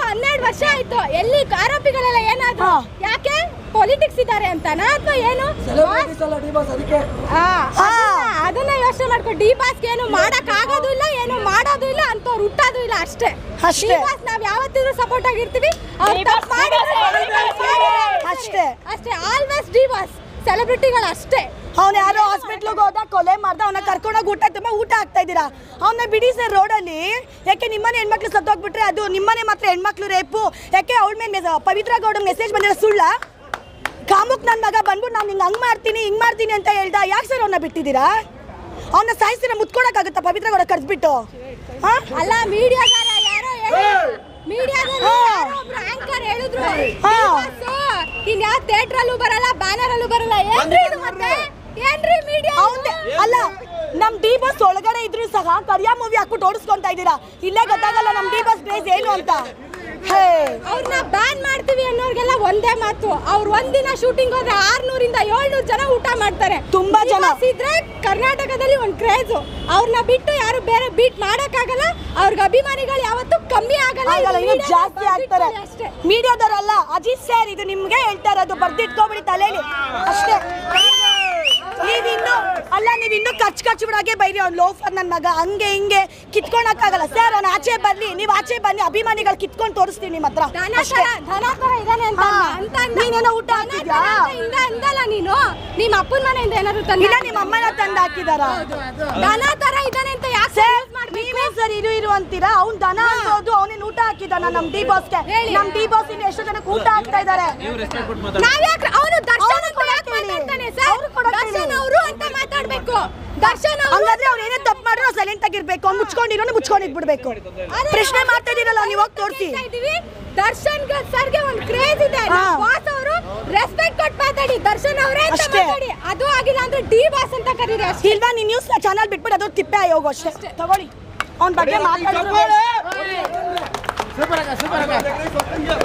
ಹನ್ನೆರಡು ವರ್ಷ ಆಯ್ತು. ಎಲ್ಲಿ ಆರೋಪಿಗಳೆಲ್ಲ ಏನಾದ್ರು? ಯಾಕೆ? ಪೊಲಿಟಿಕ್ಸ್ ಇದ್ದಾರೆ ಅಂತಾನಾ ಅಥವಾ ಏನು? ಆ, ಅದನ್ನ- ಯೋಚನೆ ಮಾಡ್ಕೊ. ಡಿ ಬಾಸ್ ಏನು ಮಾಡಕ್ ಆಗೋದು ಇಲ್ಲ ಏನು ಮಾಡೋದು ಇಲ್ಲ ಅಂತವ್ರು ಹುಟ್ಟೋದು ಇಲ್ಲ ಅಷ್ಟೇ. ಅಷ್ಟೇ. ನಾವು ಯಾವತ್ತಿದ್ರೂ ಸಪೋರ್ಟ್ ಆಗಿರ್ತೀವಿ. ಅಷ್ಟೇ. ಅಷ್ಟೇ. ಆಲ್ವೇಸ್ ಡಿ ಬಾಸ್ ಸೆಲೆಬ್ರಿಟಿಗಳು ಅಷ್ಟೇ. ಅವ್ನು ಯಾರೋ ಹಾಸ್ಪಿಟ್ಲಿಗೆ ಹೋದ ಕೊಲೆ ಮಾಡ್ದ ಅವನ ಕರ್ಕೊಂಡೋಗಿ ಊಟ ತುಂಬ ಊಟ ಆಗ್ತಾ ಇದ್ದೀರಾ? ಅವನ್ನ ಬಿಡಿ ಸರ್ ರೋಡಲ್ಲಿ ಯಾಕೆ ನಿಮ್ಮನೆ ಹೆಣ್ಮಕ್ಳು ಸತ್ತೋಗ್ಬಿಟ್ರೆ ಅದು ನಿಮ್ಮನೆ ಮಾತ್ರ ಹೆಣ್ಮಕ್ಳು ರೇಪು ಯಾಕೆ ಅವಳ ಮೇಲೆ ಪವಿತ್ರ ಗೌಡ ಮೆಸೇಜ್ ಬಂದಿರೋ ಸುಳ್ಳ? ಕಾಮುಕ್ ನನ್ನ ಮಗ ಬಂದ್ಬಿಟ್ಟು ನಾನು ಹಿಂಗೆ ಹಂಗೆ ಮಾಡ್ತೀನಿ ಹಿಂಗೆ ಮಾಡ್ತೀನಿ ಅಂತ ಹೇಳ್ದ ಯಾಕೆ ಸರ್ ಅವನ್ನ ಬಿಟ್ಟಿದ್ದೀರಾ? ಅವನ್ನ ಸಾಯಿಸಿರ ಮುತ್ಕೊಳಕ್ಕಾಗುತ್ತಾ ಪವಿತ್ರ ಗೌಡ ಕರೆದ್ಬಿಟ್ಟು? ಹಾಂ? ಅಲ್ಲ ಮೀಡಿಯಾಗಾರ ಯಾರೋ ಥಿಯೇಟರ್ ಅಲ್ಲೂ ಬರಲ್ಲ ಬ್ಯಾನರ್ ಅಲ್ಲೂ ಬರಲ್ಲ. ಏನ್ರಿ ಇದು ಮತ್ತೆ? ಏನ್ರಿ ಮೀಡಿಯಾ ಅಲ್ಲ ನಮ್ ಡಿ ಬಸ್ ಒಳಗಡೆ ಇದ್ರು ಸಹ ಕರಿಯಾ ಮೂವಿ ಹಾಕ್ಬಿಟ್ಟು ಓಡಿಸ್ಕೊಂತ ಇದ್ದೀರಾ? ಇಲ್ಲೇ ಗೊತ್ತಾಗಲ್ಲ ನಮ್ ಡಿ ಬಸ್ ಪ್ಲೇಸ್ ಏನು ಅಂತ. ಹೇ. ಅವ್ರನ್ನ ಬ್ಯಾನ್ ಮಾಡ್ತೀವಿ ಅನ್ನೋರ್ಗೆಲ್ಲ ಒಂದೇ ಮಾತು. ಅವ್ರು ಒಂದಿನ ಶೂಟಿಂಗ್ ಹೋದ್ರೆ ಆರ್ನೂರಿಂದ ಏಳ್ನೂರು ಜನ ಊಟ ಮಾಡ್ತಾರೆ. ತುಂಬಾ ಜನ. ಇದ್ರೆ ಕರ್ನಾಟಕದಲ್ಲಿ ಒಂದ್ ಕ್ರೇಜ್ ಅವ್ರನ್ನ ಬಿಟ್ಟು ಯಾರು ಬೇರೆ ಬೀಟ್ ಮಾಡಕ್ಕಾಗಲ್ಲ ಅವ್ರಿಗೆ ಅಭಿಮಾನಿಗಳು ಯಾವತ್ತೂ ಕಮ್ಮಿ ಆಗಲ್ಲ. ಇನ್ನು ಜಾಸ್ತಿ ಆಗ್ತಾರೆ. ಮೀಡಿಯಾದವರಲ್ಲ ಅಜಿತ್ ಸರ್ ಇದು ನಿಮ್ಗೆ ಹೇಳ್ತಾ ಇರೋದು ಬರ್ದಿಟ್ಕೊಬಿಡಿ ತಲೆಯಲ್ಲಿ ಅಷ್ಟೇ. ನೀವಿನ್ನು ಅಲ್ಲ ನೀವಿನ್ನು ಖರ್ಚು ಖರ್ಚು ಬಿಡಾಗೆ ಬೈರಿ ಅವ್ನು ಲೋಫರ್ ನನ್ನ ಮಗ. ಹಂಗೆ ಹಿಂಗೆ ಕಿತ್ಕೊಳಕ್ಕಾಗಲ್ಲ. ಸರ್ ಅವ್ನು ಆಚೆ ಬರ್ಲಿ ನೀವು ಆಚೆ ಬನ್ನಿ. ಅಭಿಮಾನಿಗಳು ಕಿತ್ಕೊಂಡು ತೋರಿಸ್ತೀನಿ ನಿಮ್ಮ ಹತ್ರ. ನೀನೇನೋ ಊಟ ನೀನು? ನಿಮ್ಮ ಅಪ್ಪನ ಮನೆಯಿಂದ ಏನಾದ್ರು ತಂದಿಲ್ಲ ನಿಮ್ಮ ಅಮ್ಮನ ತಂದು ಹಾಕಿದಾರ. ದನ ತರ ಇದಾನೆ ಅಂತ ಯಾಕೆ ನೀವೇ ಸರ್ ಇರು ಇರು ಅಂತೀರಾ? ಅವ್ನ್ ದನ ಅನ್ನೋದು ಅವನೇನ್ ಊಟ ಹಾಕಿದಾನ ನಮ್ ಡಿ ಬಾಸ್ಗೆ. ನಮ್ ಡಿ ಬಾಸ್ ಇನ್ನು ಎಷ್ಟೋ ಜನಕ್ಕೆ ಊಟ ಹಾಕ್ತಾ ಇದಾರೆ. ನಾವ್ಯಾಕೆ ಅವನು ದರ್ಶನ್ ಅವ್ರು ಅಂತ ಯಾಕೆ. ಮಾತಾಡ್ತಾನೆ ಸರ್ ಅವ್ರು ದರ್ಶನ್ ಅವರು ಅಂತ ಮಾತಾಡ್ಬೇಕು. ದರ್ಶನ್ ಅವರು ಹಂಗಾದ್ರೆ ಅವ್ರು ಏನೇ ತಪ್ಪು ಮಾಡಿದ್ರು ಸೈಲೆಂಟ್ ಆಗಿರ್ಬೇಕು. ಅವ್ನು ಮುಚ್ಕೊಂಡಿರೋನು ಮುಚ್ಕೊಂಡಿದ್ಬಿಡ್ಬೇಕು ಪ್ರಶ್ನೆ ಮಾಡ್ತಾ ಇದೀರಲ್ಲ ನೀವು ಹೋಗಿ ತೋರಿಸಿ. ದರ್ಶನ್ ಸರ್ಗೆ ಒಂದು ಕ್ರೇಜ್ ಇದೆ. ಮಾತಾಡಿ ದರ್ಶನ್ ಅವರೇ ಅಂತ ಅಷ್ಟೇ. ಮಾತಾಡಿ. ಅದು ಆಗಿಲ್ಲ ಅಂದ್ರೆ ಡಿ ಬಾಸ್ ಅಂತ ಕರೀರಿ ಅಷ್ಟೇ. ಇಲ್ವಾ ನೀನ್ ನ್ಯೂಸ್ ಚಾನಲ್ ಬಿಟ್ಬಿಟ್ಟು ಅದು ತಿಪ್ಪೆ ಹೋಗು ಅಷ್ಟೇ. ತಗೊಳ್ಳಿ. ಅವ್ನ ಬಗ್ಗೆ ಮಾತಾಡಿ ಸೂಪರ್ ಅಕ್ಕ ಸೂಪರ್ ಅಕ್ಕ.